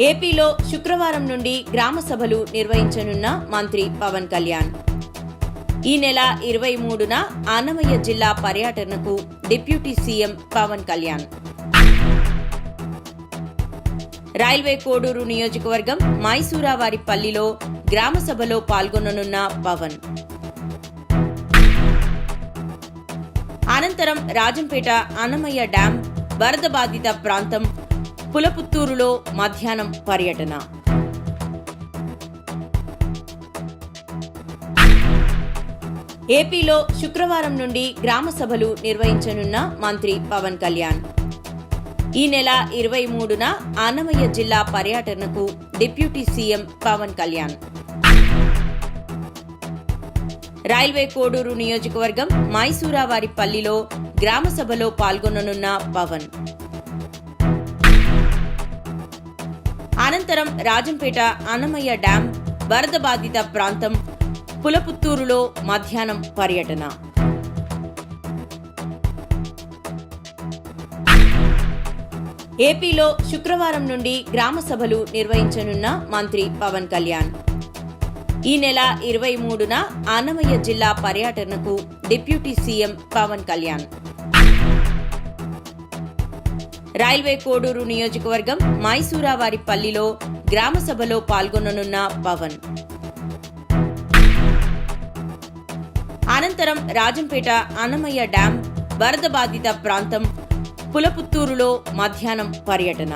ఏపీలో శుక్రవారం నుండి గ్రామ సభలు నిర్వహించనున్న మంత్రి పవన్ కళ్యాణ్. ఈ నెల ఇరవై మూడున అన్నమయ్య జిల్లా పర్యటనకు deputy CM Pavan Kalyan. Railway Koduru నియోజకవర్గం మైసూరావారిపల్లిలో గ్రామ సభలో పాల్గొననున్న పవన్. అనంతరం రాజంపేట అన్నమయ్య డ్యాం వరద బాధిత ప్రాంతం పులపుత్తూరులో మధ్యాహ్నం పర్యటన. ఏపీలో శుక్రవారం నుండి గ్రామ సభలు నిర్వహించనున్న మంత్రి పవన్ కళ్యాణ్. ఈ నెల ఇరవై మూడున అన్నమయ్య జిల్లా పర్యటనకు deputy CM Pavan Kalyan. Railway Koduru నియోజకవర్గం మైసూరావారిపల్లిలో గ్రామ సభలో పాల్గొననున్న పవన్. అనంతరం రాజంపేట అన్నమయ్య డ్యాం వరద బాధిత ప్రాంతం పులపుత్తూరులో మధ్యాహ్నం పర్యటన. ఏపీలో శుక్రవారం నుండి గ్రామ సభలు నిర్వహించనున్న మంత్రి పవన్ కళ్యాణ్. ఈ నెల ఇరవై మూడున అన్నమయ్య జిల్లా పర్యటనకు deputy CM Pavan Kalyan. Railway Koduru నియోజకవర్గం మైసూరావారిపల్లిలో గ్రామ సభలో పాల్గొననున్న పవన్. అనంతరం రాజంపేట అన్నమయ్య డ్యాం వరద బాధిత ప్రాంతం పులపుత్తూరులో మధ్యాహ్నం పర్యటన.